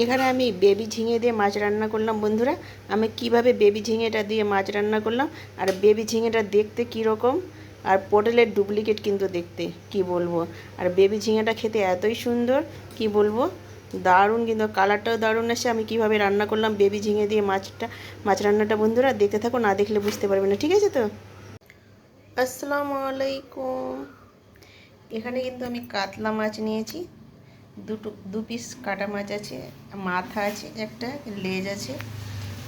এখানে আমি বেবি ঝিঙে দিয়ে মাছ রান্না করলাম, বন্ধুরা। আমি কীভাবে বেবি ঝিঙেটা দিয়ে মাছ রান্না করলাম, আর বেবি ঝিঙেটা দেখতে কী রকম আর পটলের ডুপ্লিকেট কিন্তু দেখতে কি বলব। আর বেবি ঝিঙেটা খেতে এতই সুন্দর, কি বলব। দারুণ কিন্তু, কালারটাও দারুণ এসে আমি কীভাবে রান্না করলাম বেবি ঝিঙে দিয়ে মাছটা, মাছ রান্নাটা, বন্ধুরা, দেখতে থাকো, না দেখলে বুঝতে পারবে না, ঠিক আছে তো? আসসালামু আলাইকুম। এখানে কিন্তু আমি কাতলা মাছ নিয়েছি। দুটো, দু পিস কাটা মাছ আছে, মাথা আছে, একটা লেজ আছে।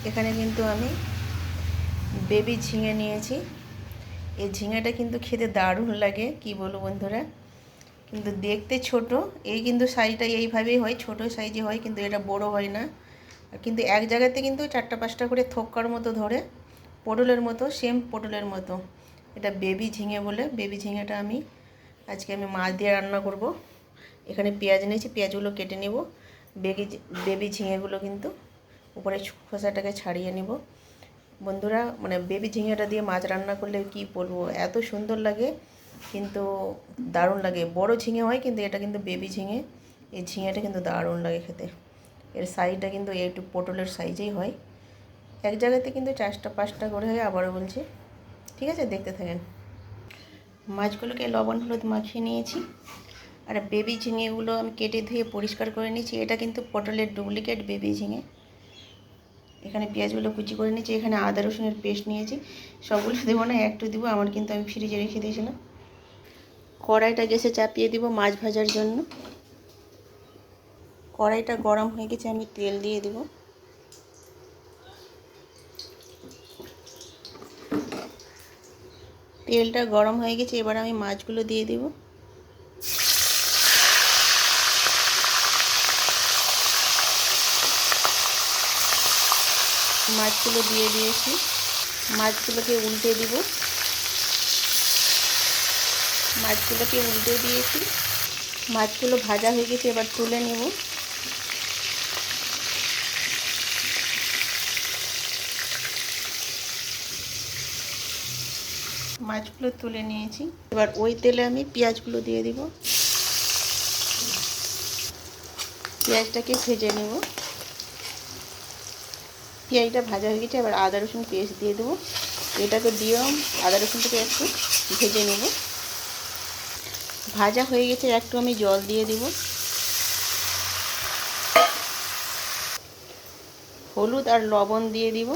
এখানে কিন্তু আমি বেবি ঝিঙে নিয়েছি। এই ঝিঙেটা কিন্তু খেতে দারুণ লাগে, কি বলব বন্ধুরা? কিন্তু দেখতে ছোট, এই কিন্তু সাইজটা এইভাবেই হয়, ছোট সাইজে হয়, কিন্তু এটা বড় হয় না। কিন্তু এক জায়গাতে কিন্তু চারটা পাঁচটা করে থোক্কার মতো ধরে, পটলের মতো সেম পটলের মতো। এটা বেবি ঝিঙে বলে বেবি ঝিঙেটা আমি, আজকে আমি মাছ দিয়ে রান্না করব। এখানে পেঁয়াজ নিয়েছি, পেঁয়াজগুলো কেটে নেব। বেবি বেবি ঝিঙেগুলো কিন্তু উপরে খোসাটাকে ছাড়িয়ে নেব। বন্ধুরা মানে বেবি ঝিঙেটা দিয়ে মাছ রান্না করলে কি বলব, এত সুন্দর লাগে, কিন্তু দারুণ লাগে। বড় ঝিঙে হয়, কিন্তু এটা কিন্তু বেবি ঝিঙে। এই ঝিঙেটা কিন্তু দারুণ লাগে খেতে। এর সাইজটা কিন্তু একটু পটলের সাইজেই হয়। এক জায়গাতে কিন্তু চারটা, পাঁচটা করে হয়, আবারও বলছি। ঠিক আছে, দেখতে থাকেন। মাছগুলোকে লবণ হলুদ মাখিয়ে নিয়েছি। আর বেবি ঝিঙেগুলো আমি কেটে ধুয়ে পরিষ্কার করে নিয়েছি। এটা কিন্তু পটলের ডুপ্লিকেট বেবি ঝিঙে। এখানে পেঁয়াজগুলো কুচি করে নিয়েছি, এখানে আদা রসুনের পেস্ট নিয়েছি। সবগুলো দেবো না একটু দিব, আমার কিন্তু আমি ফ্রিজে রেখে দিয়েছিলাম। কড়াইটা গ্যাসে চাপিয়ে দিব মাছ ভাজার জন্য। কড়াইটা গরম হয়ে গেছে, আমি তেল দিয়ে দিব। তেলটা গরম হয়ে গেছে, এবার আমি মাছগুলো দিয়ে দিব। মাছগুলো দিয়ে দিয়েছি। মাছগুলোকে উল্টে দিব। মাছগুলোকে উল্টে দিয়েছি। মাছগুলো ভাজা হয়ে গেছে, এবার তুলে নেব। মাছগুলো তুলে নিয়েছি। এবার ওই তেলে আমি পেঁয়াজগুলো দিয়ে দিব। পেঁয়াজটাকে ভেজে নেব। পেঁয়াজটা ভাজা হয়ে গেছে, এবার আদা রসুন পেস্ট দিয়ে দেবো। এটাকে দিয়েও আদা রসুনটাকে একটু ভেজে নেব। ভাজা হয়ে গেছে, একটু আমি জল দিয়ে দিব। হলুদ আর লবণ দিয়ে দিব।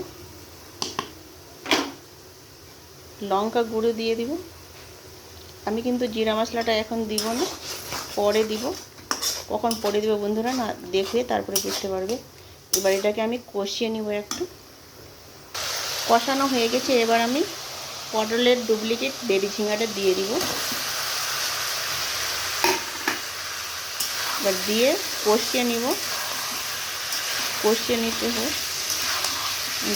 লঙ্কা গুঁড়ো দিয়ে দিব। আমি কিন্তু জিরা মশলাটা এখন দিব না, পরে দিব। কখন পরে দিব বন্ধুরা, না দেখে তারপরে বুঝতে পারবে। এবার এটাকে আমি কষিয়ে নিব একটু। কষানো হয়ে গেছে, এবার আমি পটলের ডুপ্লিকেট বেবি ঝিঙাটা দিয়ে দিব। এবার দিয়ে কষিয়ে নিব। কষিয়ে নিতে হয়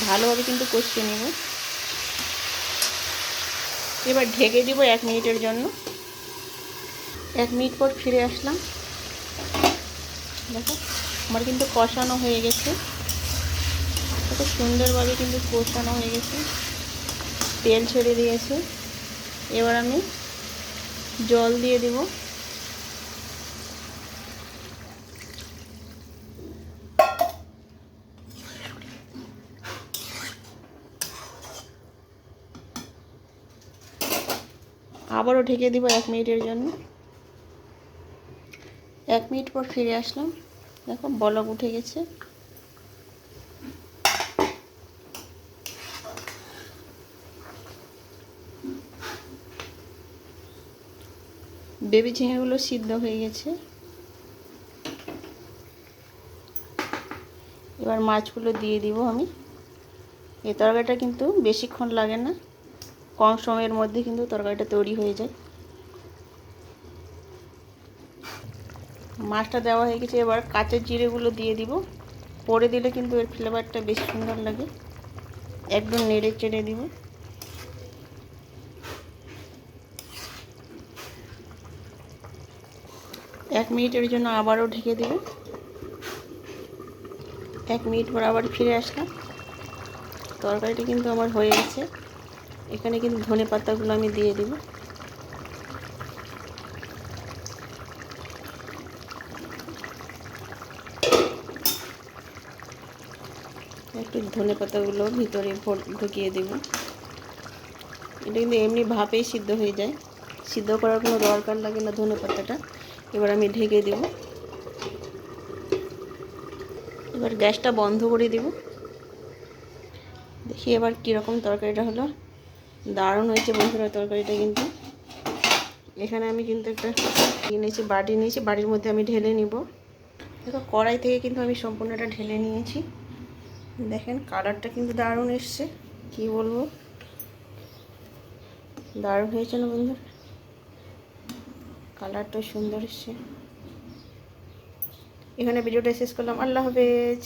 ভালোভাবে কিন্তু কষিয়ে নিব। এবার ঢেকে দিব এক মিনিটের জন্য। এক মিনিট পর ফিরে আসলাম। দেখো। আমার কিন্তু কষানো হয়ে গেছে। কত সুন্দরভাবে কিন্তু কষানো হয়ে গেছে। তেল ছেড়ে দিয়েছে। এবার আমি জল দিয়ে দেব। আবারও ঢেকে দিব এক মিনিটের জন্য। এক মিনিট পর ফিরে আসলাম। দেখো, বলক উঠে গেছে। বেবি ঝিঙেগুলো সিদ্ধ হয়ে গেছে। এবার মাছগুলো দিয়ে দিব আমি। এই তরকারিটা কিন্তু বেশিক্ষণ লাগে না। কম সময়ের মধ্যে কিন্তু তরকারিটা তৈরি হয়ে যায়। মাছটা দেওয়া হয়ে গেছে, এবার কাঁচের জিরেগুলো দিয়ে দিব। পরে দিলে কিন্তু এর ফ্লেভারটা বেশ সুন্দর লাগে। একদম নেড়ে চেড়ে দিব। এক মিনিটের জন্য আবারও ঢেকে দিব। এক মিনিট পর আবার ফিরে আসলাম। তরকারিটা কিন্তু আমার হয়ে গেছে। এখানে কিন্তু ধনে পাতাগুলো আমি দিয়ে দিব। একটু ধনে পাতাগুলো ভিতরে ঢুকিয়ে দেব। এটা কিন্তু এমনি ভাপেই সিদ্ধ হয়ে যায়। সিদ্ধ করার কোনো দরকার লাগে না ধনে পাতাটা। এবার আমি ঢেকে দেব। এবার গ্যাসটা বন্ধ করে দেব। দেখি এবার কীরকম তরকারিটা হলো। দারুণ হয়েছে বন্ধুরা তরকারিটা কিন্তু। এখানে আমি কিন্তু একটা নিয়েছি, বাটি নিয়েছি, বাটির মধ্যে আমি ঢেলে নিব। দেখো কড়াই থেকে কিন্তু আমি সম্পূর্ণটা ঢেলে নিয়েছি। দেখেন কালারটা কিন্তু দারুণ এসছে। কি বলব? দারুণ হয়েছে না বন্ধু কালারটা সুন্দর এসছে। এখানে ভিডিওটা শেষ করলাম। আল্লাহ হাফেজ।